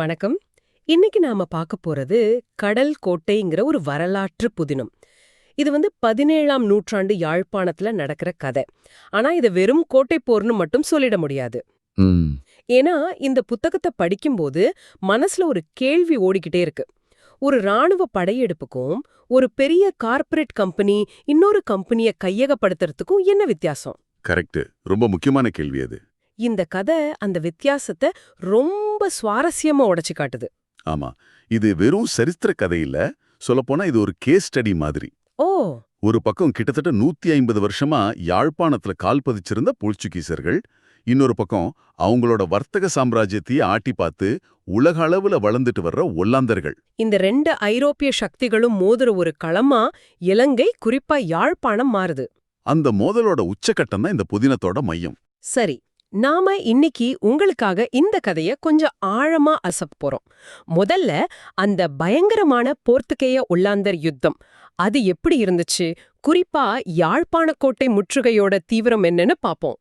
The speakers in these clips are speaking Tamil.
வணக்கம். இன்னைக்கு நாம பார்க்க போறது கடல் கோட்டைங்கிற ஒரு வரலாற்று புதினம். இது வந்து பதினேழாம் நூற்றாண்டு யாழ்ப்பாணத்துல நடக்கிற கதை. ஆனா இதை வெறும் கோட்டை போர்னு மட்டும் சொல்லிட முடியாது. ஏன்னா இந்த புத்தகத்தை படிக்கும்போது மனசுல ஒரு கேள்வி ஓடிக்கிட்டே இருக்கு. ஒரு ராணுவ படையெடுப்புக்கும் ஒரு பெரிய கார்ப்பரேட் கம்பெனி இன்னொரு கம்பெனியை கையகப்படுத்துறதுக்கும் என்ன வித்தியாசம்? கரெக்ட் ரொம்ப முக்கியமான கேள்வி அது. இந்த கதை அந்த வித்தியாசத்தை ரொம்ப சுவாரஸ்யமா உடைச்சு காட்டுது. ஆமா. இது வெறும் சரித்திர கதை இல்ல சொல்லப்போனா இது ஒரு கேஸ் ஸ்டடி மாதிரி. ஓ. ஒரு பக்கம் கிட்டத்தட்ட நூத்தி ஐம்பது வருஷமா யாழ்ப்பாணத்துல கால் பதிச்சிருந்த போர்ச்சுகீசர்கள் இன்னொரு பக்கம் அவங்களோட வர்த்தக சாம்ராஜ்யத்தையே ஆட்டி பார்த்து உலக அளவுல வளர்ந்துட்டு வர்ற ஒல்லாந்தர்கள். இந்த ரெண்டு ஐரோப்பிய சக்திகளும் மோதுற ஒரு களமா இலங்கை குறிப்பா யாழ்ப்பாணம் மாறுது. அந்த மோதலோட உச்சக்கட்டம் தான் இந்த புதினத்தோட மையம். சரி. நாம இன்னைக்கு உங்களுக்காக இந்த கதைய கொஞ்சம் ஆழமா அசப் போறோம். முதல்ல அந்த பயங்கரமான போர்த்துகேய உள்ளாந்தர் யுத்தம். அது எப்படி இருந்துச்சு? குறிப்பா யாழ்ப்பாண கோட்டை முற்றுகையோட தீவிரம் என்னன்னு பாப்போம்.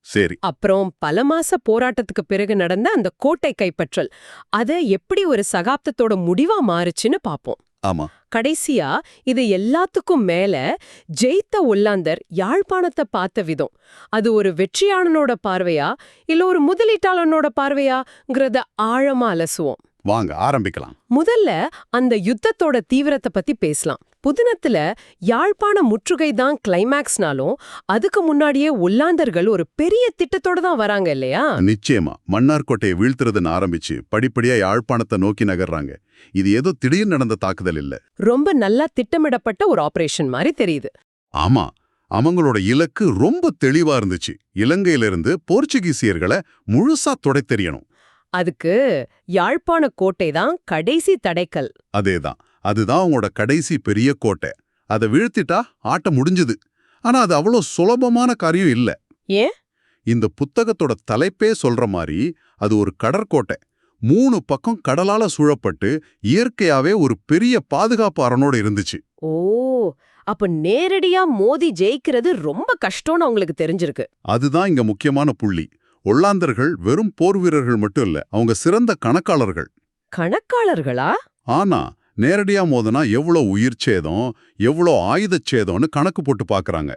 சரி. அப்புறம் பல மாச போராட்டத்துக்கு பிறகு நடந்த அந்த கோட்டை கைப்பற்றல். அத எப்படி ஒரு சகாப்தத்தோட முடிவா மாறுச்சுன்னு பாப்போம். ஆமா. கடைசியா இது எல்லாத்துக்கும் மேல ஜெயித்த ஒல்லாந்தர் யாழ்ப்பாணத்தை பார்த்த விதம். அது ஒரு வெற்றியாளனோட பார்வையா இல்ல ஒரு முதலீட்டாளனோட பார்வையாங்கிறத ஆழமா அலசுவோம்? வாங்க ஆரம்பிக்கலாம். முதல்ல அந்த யுத்தத்தோட தீவிரத்தை பத்தி பேசலாம். புதினத்துல யாழ்ப்பாண முற்றுகை தான் கிளைமேக்ஸ்னாலும் அதுக்கு முன்னாடியே ஒல்லாந்தர்கள் ஒரு பெரிய திட்டத்தோட தான் வராங்க இல்லையா? நிச்சயமா. மன்னார்கோட்டையை வீழ்த்துறதுன்னு ஆரம்பிச்சு படிப்படியா யாழ்ப்பாணத்தை நோக்கி நகர்றாங்க. இது ஏதோ திடீர் நடந்த தாக்குதல் இல்ல. ரொம்ப நல்லா திட்டமிடப்பட்ட ஒரு ஆபரேஷன் மாதிரி தெரியுது. ஆமா. அவங்களோட இலக்கு ரொம்ப தெளிவா இருந்துச்சு. இலங்கையிலிருந்து போர்ச்சுகீசியர்களை முழுசா தொடை தெரியணும் அதுக்கு யாழ்ப்பாண கோட்டை தான் கடைசி தடைக்கல். அதேதான். அதுதான் அவங்களோட கடைசி பெரிய கோட்டை. அதை வீழ்த்திட்டா ஆட்டம் முடிஞ்சுது. ஆனா அது அவ்வளோ சுலபமான காரியம் இல்ல. ஏன்? இந்த புத்தகத்தோட தலைப்பே சொல்ற மாதிரி அது ஒரு கடற்கோட்டை மூணு பக்கம் கடலால சூழப்பட்டு இயற்கையாவே ஒரு பெரிய பாதுகாப்பு அரணோட இருந்துச்சு. ஓ அப்ப நேரடியா மோதி ஜெயிக்கிறது ரொம்ப கஷ்டம்னு அவங்களுக்கு தெரிஞ்சிருக்கு. அதுதான் இங்க முக்கியமான புள்ளி. ஒல்லாந்தர்கள் வெறும் போர் வீரர்கள் மட்டும் இல்ல அவங்க சிறந்த கணக்காளர்கள். கணக்காளர்களா? ஆனா நேரடியா மோதனா எவ்வளோ உயிர் சேதம் எவ்வளோ ஆயுதச் சேதம்னு கணக்கு போட்டு பார்க்கறாங்க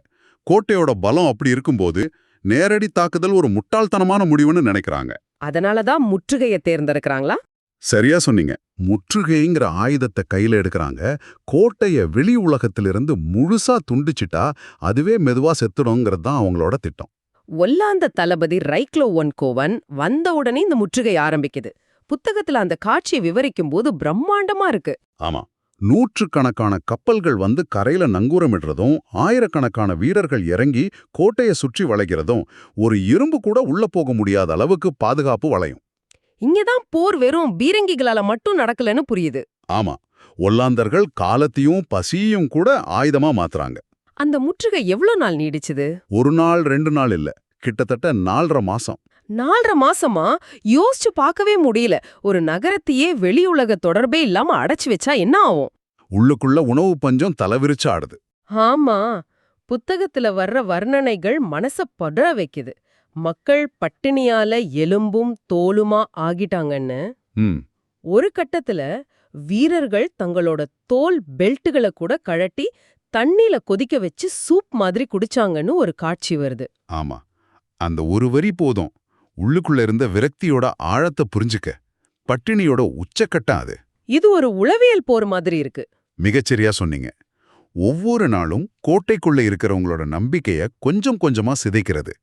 கோட்டையோட பலம் அப்படி இருக்கும்போது நேரடி தாக்குதல் ஒரு முட்டாள்தனமான முடிவுன்னு நினைக்கிறாங்க. அதனாலதான் முற்றுகையை தேர்ந்தெடுக்கறாங்களா? சரியா சொன்னீங்க. முற்றுகைங்கிற ஆயுதத்தை கையில எடுக்கறாங்க. கோட்டைய வெளி உலகத்திலிருந்து முழுசா துண்டிச்சிட்டா அதுவே மெதுவா செத்துடுங்கிறது தான் அவங்களோட திட்டம். ஒல்லாந்த தளபதி ரைக்லோ ஒன் கோவன் வந்த உடனே இந்த முற்றுகை ஆரம்பிக்குது. புத்தகத்துல அந்த காட்சியை விவரிக்கும் போது பிரம்மாண்டமா இருக்கு. ஆமா. நூற்றுக்கணக்கான கப்பல்கள் வந்து கரையில நங்கூரமிடுறதும் ஆயிரக்கணக்கான வீரர்கள் இறங்கி கோட்டையை சுற்றி வளைக்கிறதும் ஒரு இரும்பு கூட உள்ள போக முடியாத அளவுக்கு பாதுகாப்பு வளையும். இங்கதான் போர் வெறும் பீரங்கிகளால மட்டும் நடக்கலன்னு புரியுது. ஆமா. ஒல்லாந்தர்கள் காலத்தையும் பசியையும் கூட ஆயுதமா மாத்துறாங்க. அந்த முற்றுகை எவ்வளவு நாள் நீடிச்சுது? ஒரு நாள் ரெண்டு நாள் இல்ல. கிட்டத்தட்ட நாலரை மாசம். நாலரை மாசமா? யோசிச்சு பார்க்கவே முடியல. ஒரு நகரத்தையே வெளி உலக தொடர்பே இல்லாம அடைச்சு வச்சா என்ன ஆகும்? உள்ளுக்குள்ள உணவு பஞ்சம் தலைவிரிச்சு ஆடுது. ஆமா. புத்தகத்துல வர்ற வர்ணனைகள் மனச படற வைக்குது. மக்கள் பட்டினியால எலும்பும் தோலுமா ஆகிட்டாங்கன்னு. ஒரு கட்டத்துல வீரர்கள் தங்களோட தோல் பெல்ட்டுகளை கூட கழட்டி தண்ணில கொதிக்க வச்சு சூப் மாதிரி குடிச்சாங்கன்னு ஒரு காட்சி வருது. ஆமா. அந்த ஒரு வரி போதும். உள்ளுக்குள்ள இருந்த விரக்தியோட ஆழத்தை புரிஞ்சுக்க. பட்டினியோட உச்சக்கட்டம் அது. இது ஒரு உளவியல் போர் மாதிரி இருக்கு. மிகச்சரியா சொன்னீங்க. ஒவ்வொரு நாளும் கோட்டைக்குள்ள இருக்கிறவங்களோட நம்பிக்கைய கொஞ்சம் கொஞ்சமா சிதைக்கிறது.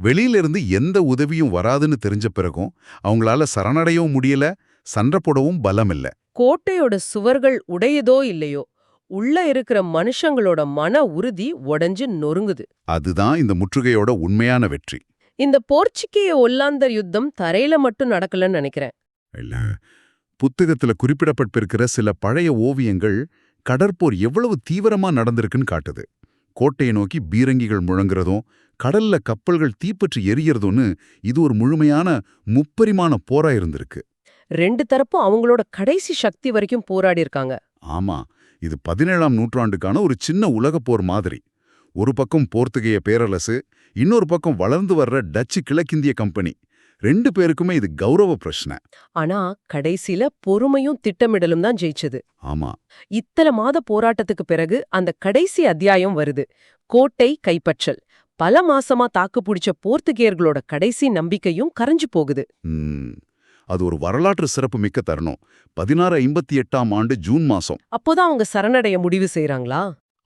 வெளியிலிருந்து எந்த உதவியும் வராதுன்னு தெரிஞ்ச பிறகும் அவங்களால சரணடையவும் முடியல சண்டை போடவும் பலம் இல்ல கோட்டையோட சுவர்கள் உடையதோ இல்லையோ? உள்ள இருக்கிற மனுஷங்களோட மன உறுதி உடைஞ்சு நொறுங்குது. அதுதான் இந்த முற்றுகையோட உண்மையான வெற்றி. இந்த போர்ச்சுகேய ஒல்லாந்தர் யுத்தம் தரையில மட்டும் நடக்கலன்னு நினைக்கிறேன். இல்ல புத்தகத்துல குறிப்பிடப்பட்டிருக்கிற சில பழைய ஓவியங்கள் கடற்போர் எவ்வளவு தீவிரமா நடந்திருக்குன்னு காட்டுது. கோட்டையை நோக்கி பீரங்கிகள் முழங்குறதும் கடல்ல கப்பல்கள் தீப்பற்றி எரியறதும்னு இது ஒரு முழுமையான முப்பரிமாண போரா இருந்திருக்கு. ரெண்டு தரப்பும் அவங்களோட கடைசி சக்தி வரைக்கும் போராடி இருக்காங்க. ஆமா இது பதினேழாம் நூற்றாண்டுக்கான ஒரு சின்ன உலகப் போர் மாதிரி. ஒரு பக்கம் போர்த்துகேய பேரரசு இன்னொரு பக்கம் வளர்ந்து வர்ற டச்சு கிழக்கிந்திய கம்பெனி. ரெண்டு பேருக்குமே இது கௌரவ பிரச்சனை. ஆனா கடைசில பொறுமையும் திட்டமிடலும் தான் ஜெயிச்சது. ஆமா. இத்தனை மாத போராட்டத்துக்கு பிறகு அந்த கடைசி அத்தியாயம் வருது. கோட்டை கைப்பற்றல். பல மாசமா தாக்கு பிடிச்ச போர்த்துகேயர்களோட கடைசி நம்பிக்கையும் கரைஞ்சு போகுது. அது ஒரு வரலாற்று சிறப்பு மிக்க தருணம். பதினாறு ஐம்பத்தி எட்டாம் ஆண்டு ஜூன் மாசம். அப்போதான் அவங்க சரணடைய முடிவு செய்றாங்களா?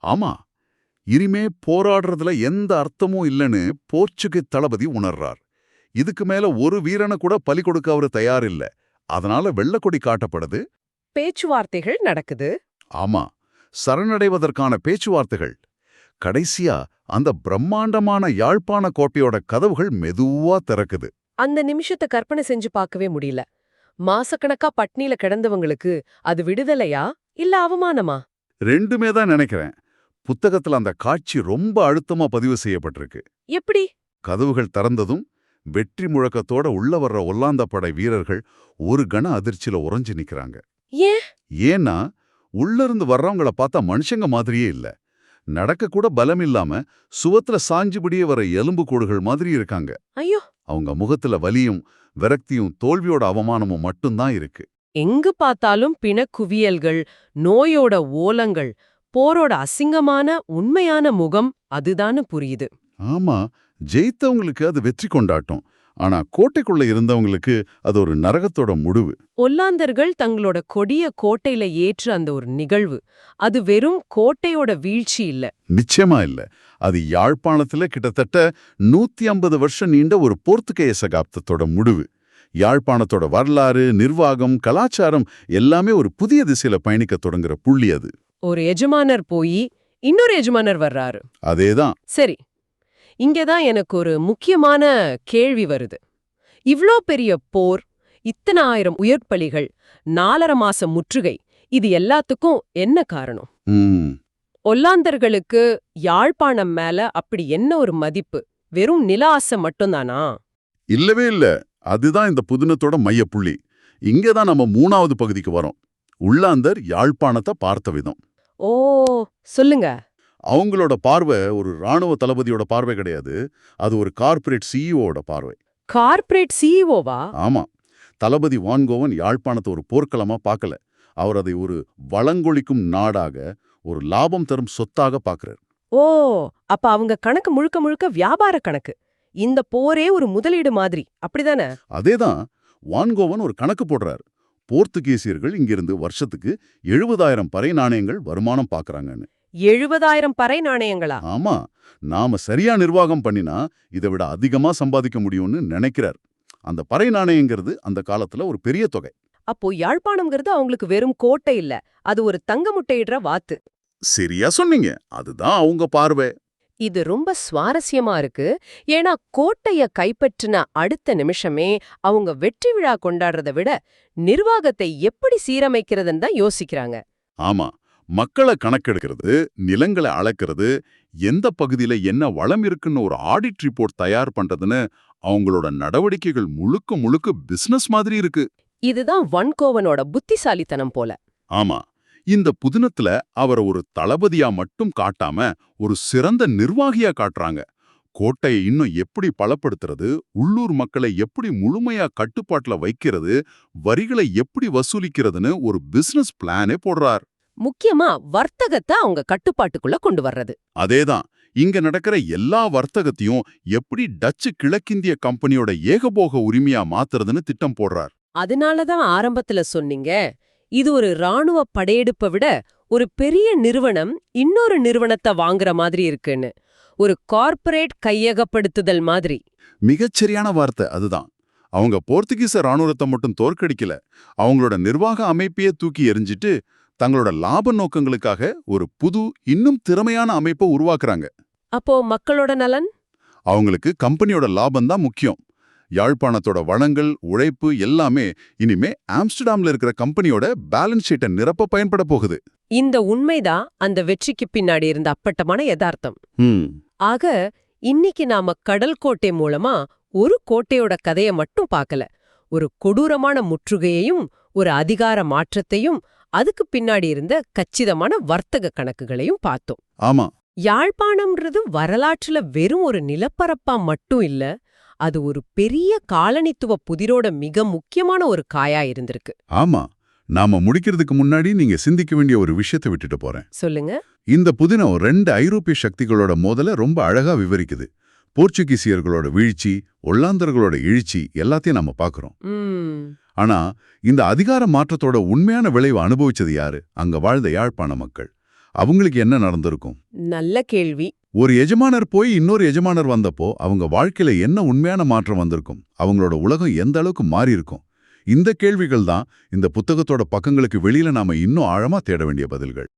ஆமா. இனிமே போராடுறதுல எந்த அர்த்தமும் இல்லைன்னு போர்ச்சுகி தளபதி உணர்றார். இதுக்கு மேல ஒரு வீரனை கூட பலி கொடுக்க அவரு தயார் இல்ல அதனால வெள்ளக்கொடி காட்டப்படுது. பேச்சுவார்த்தைகள் நடக்குது. ஆமா. சரணடைவதற்கான பேச்சுவார்த்தைகள். கடைசியா அந்த பிரம்மாண்டமான யாழ்ப்பாண கோட்டையோட கதவுகள் மெதுவா திறக்குது. அந்த நிமிஷத்தை கற்பனை செஞ்சு பார்க்கவே முடியல. மாசக்கணக்கா பட்னியில கிடந்தவங்களுக்கு அது விடுதலையா? இல்ல அவமானமா? ரெண்டுமே தான் நினைக்கிறேன். புத்தகத்துல அந்த காட்சி ரொம்ப அழுத்தமா பதிவு செய்யப்பட்டிருக்கு. எப்படி? கதவுகள் திறந்ததும் வெற்றி முழக்கத்தோட உள்ள வர்ற ஒல்லாந்த படை வீரர்கள் ஒரு கண அதிர்ச்சியில உறைஞ்சு நிக்கிறாங்க. ஏன்? ஏன்னா உள்ள இருந்து வர்றவங்கள பார்த்தா மனுஷங்க மாதிரியே இல்ல. நடக்க கூட பலம் இல்லாம சுவத்துல சாஞ்சுபடியே வர எலும்பு கூடுகள் மாதிரி இருக்காங்க. ஐயோ! அவங்க முகத்துல வலியும் விரக்தியும் தோல்வியோட அவமானமும் மட்டும்தான் இருக்கு. எங்கு பார்த்தாலும் பிணக்குவியல்கள் நோயோட ஓலங்கள் போரோட அசிங்கமான உண்மையான முகம் அதுதான்னு புரியுது. ஆமா ஜெயித்தவங்களுக்கு அது வெற்றி கொண்டாட்டம். ஆனா கோட்டைக்குள்ள இருந்தவங்களுக்கு அது ஒரு நரகத்தோட முடிவு. ஒல்லாந்தர்கள் தங்களோட கொடிய கோட்டையில ஏற்ற அந்த ஒரு நிகழ்வு. அது வெறும் கோட்டையோட வீழ்ச்சி இல்ல. நிச்சயமா இல்ல. அது யாழ்ப்பாணத்துல கிட்டத்தட்ட நூத்தி ஐம்பது வருஷம் நீண்ட ஒரு போர்த்துகேய சகாப்தத்தோட முடிவு. யாழ்ப்பாணத்தோட வரலாறு நிர்வாகம் கலாச்சாரம் எல்லாமே ஒரு புதிய திசையில பயணிக்க தொடங்குற புள்ளி அது. ஒரு எஜமானர் போய் இன்னொரு எஜமானர் வர்றாரு. அதேதான். சரி இங்கதான் எனக்கு ஒரு முக்கியமான கேள்வி வருது. இவ்ளோ பெரிய போர் இத்தனை ஆயிரம் உயர்பலிகள் நாலரை மாசம் முற்றுகை இது எல்லாத்துக்கும் என்ன காரணம்? ஒல்லாந்தர்களுக்கு யாழ்ப்பாணம் மேல அப்படி என்ன ஒரு மதிப்பு? வெறும் நில ஆசை மட்டும்தானா? இல்லவே இல்ல. அதுதான் இந்த புதினத்தோட மையப்புள்ளி. இங்கதான் நம்ம மூணாவது பகுதிக்கு வரோம். உள்ளாந்தர் யாழ்ப்பாணத்தை பார்த்த விதம். ஓ சொல்லுங்க. அவங்களோட பார்வை ஒரு ராணுவ தளபதியோட பார்வை கிடையாது. அது ஒரு கார்ப்பரேட் சிஇஓட பார்வை. கார்ப்பரேட் சிஇஓவா ஆமா. தளபதி வான்கோவன் யாழ்ப்பாணத்தை ஒரு போர்க்களமா பார்க்கல. அவர் அதை ஒரு வளங்கொழிக்கும் நாடாக ஒரு லாபம் தரும் சொத்தாக பார்க்கறார். ஓ அப்ப அவங்க கணக்கு முழுக்க முழுக்க வியாபார கணக்கு. இந்த போரே ஒரு முதலீடு மாதிரி. அப்படிதானே? அதேதான் வான்கோவன் ஒரு கணக்கு போடுறார். போர்த்துகீசியர்கள் இங்கிருந்து வருஷத்துக்கு எழுபதாயிரம் பறை நாணயங்கள் வருமானம் பார்க்கறாங்கன்னு. எழுபதாயிரம் பறை நாணயங்களா? ஆமா. நாம சரியா நிர்வாகம் பண்ணினா இதை விட அதிகமா சம்பாதிக்க முடியும்னு நினைக்கிறார். அந்த பறை நாணயங்கிறது அந்த காலத்துல ஒரு பெரிய தொகை. அப்போ யாழ்ப்பாணம்ங்கிறது அவங்களுக்கு வெறும் கோட்டை இல்ல. அது ஒரு தங்க முட்டையிடுற வாத்து. சரியா சொன்னீங்க. அதுதான் அவங்க பார்வை. இது ரொம்ப சுவாரஸ்யமா இருக்கு. ஏன்னா கோட்டைய கைப்பற்றின அடுத்த நிமிஷமே அவங்க வெற்றி விழா கொண்டாடுறதை விட நிர்வாகத்தை எப்படி சீரமைக்கிறதுன்னு தான் யோசிக்கிறாங்க. ஆமா. மக்களை கணக்கெடுக்கிறது நிலங்களை அளக்கிறது எந்த பகுதியில என்ன வளம் இருக்குன்னு ஒரு ஆடிட் ரிப்போர்ட் தயார் பண்றதுன்னு அவங்களோட நடவடிக்கைகள் முழுக்க முழுக்க பிசினஸ் மாதிரி இருக்கு. இதுதான் வன்கோவனோட புத்திசாலித்தனம் போல. ஆமா இந்த புதினத்துல அவரை ஒரு தளபதியா மட்டும் காட்டாம ஒரு சிறந்த நிர்வாகியா காட்டுறாங்க. கோட்டையை இன்னும் எப்படி பலப்படுத்துறது உள்ளூர் மக்களை எப்படி முழுமையா கட்டுப்பாட்டுல வைக்கிறது வரிகளை எப்படி வசூலிக்கிறதுன்னு ஒரு பிசினஸ் பிளானே போடுறார். முக்கியமா வர்த்தகத்தை அவங்க கட்டுப்பாட்டுக்குள்ள கொண்டு வர்றது. அதேதான். இங்க நடக்கிற எல்லா வர்த்தகத்தையும் எப்படி டச்சு கிழக்கிந்திய கம்பெனியோட ஏகபோக உரிமையா மாத்துறதுன்னு திட்டம் போடுறார். அதனாலதான் ஆரம்பத்துல சொன்னீங்க. இது ஒரு ராணுவ படையெடுப்பை விட ஒரு பெரிய நிறுவனம் இன்னொரு நிறுவனத்தை வாங்குற மாதிரி இருக்குன்னு. ஒரு கார்ப்பரேட் கையகப்படுத்துதல் மாதிரி. மிகச்சரியான வார்த்தை அதுதான். அவங்க போர்த்துகீச ராணுவத்தை மட்டும் தோற்கடிக்கல. அவங்களோட நிர்வாக அமைப்பையே தூக்கி எறிஞ்சிட்டு தங்களோட லாப நோக்கங்களுக்காக ஒரு புது இன்னும் திறமையான அமைப்பை உருவாக்குறாங்க. அப்போ மக்களோட நலன்? அவங்களுக்கு கம்பெனியோட லாபம் தான் முக்கியம். யாழ்ப்பாணத்தோட வளங்கள் உழைப்பு எல்லாமே இனிமே ஆம்ஸ்டர்டாம்ல இருக்கிற கம்பெனியோட பேலன்ஸ் ஷீட்டை நிரப்ப பயன்பட போகுது. இந்த உண்மைதான் அந்த வெற்றிக்கு பின்னாடி இருந்த அப்பட்டமான யதார்த்தம். ம். ஆக இன்னைக்கு நாம கடல் கோட்டை மூலமா ஒரு கோட்டையோட கதைய மட்டும் பார்க்கல. ஒரு கொடூரமான முற்றுகையையும் ஒரு அதிகார மாற்றத்தையும் அதுக்கு பின்னாடி இருந்த கச்சிதமான வர்த்தக கணக்குகளையும் பார்த்தோம். ஆமா. யாழ்ப்பாணம்ன்றது வரலாற்றுல வெறும் ஒரு நிலப்பரப்பா மட்டும் இல்ல அது ஒரு பெரிய காலனித்துவ புதிரோட மிக முக்கியமான ஒரு காயா இருந்திருக்கு. ஆமா. நாம முடிக்கிறதுக்கு முன்னாடி நீங்க சிந்திக்க வேண்டிய ஒரு விஷயத்தை விட்டுட்டு போறேன். சொல்லுங்க. இந்த புதினம் ரெண்டு ஐரோப்பிய சக்திகளோட மோதல ரொம்ப அழகா விவரிக்குது. போர்ச்சுகீசியர்களோட வீழ்ச்சி ஒல்லாந்தர்களோட எழுச்சி எல்லாத்தையும் நம்ம பார்க்கறோம் ம். ஆனா இந்த அதிகார மாற்றத்தோட உண்மையான விளைவு அனுபவிச்சது யாரு? அங்க வாழ்ந்த யாழ்ப்பாண மக்கள். அவங்களுக்கு என்ன நடந்திருக்கும்? நல்ல கேள்வி. ஒரு எஜமானர் போய் இன்னொரு எஜமானர் வந்தப்போ அவங்க வாழ்க்கையில என்ன உண்மையான மாற்றம் வந்திருக்கும்? அவங்களோட உலகம் எந்த அளவுக்கு மாறி இருக்கும் இந்த கேள்விகள் தான் இந்த புத்தகத்தோட பக்கங்களுக்கு வெளியில நாம இன்னும் ஆழமா தேட வேண்டிய பதில்கள்.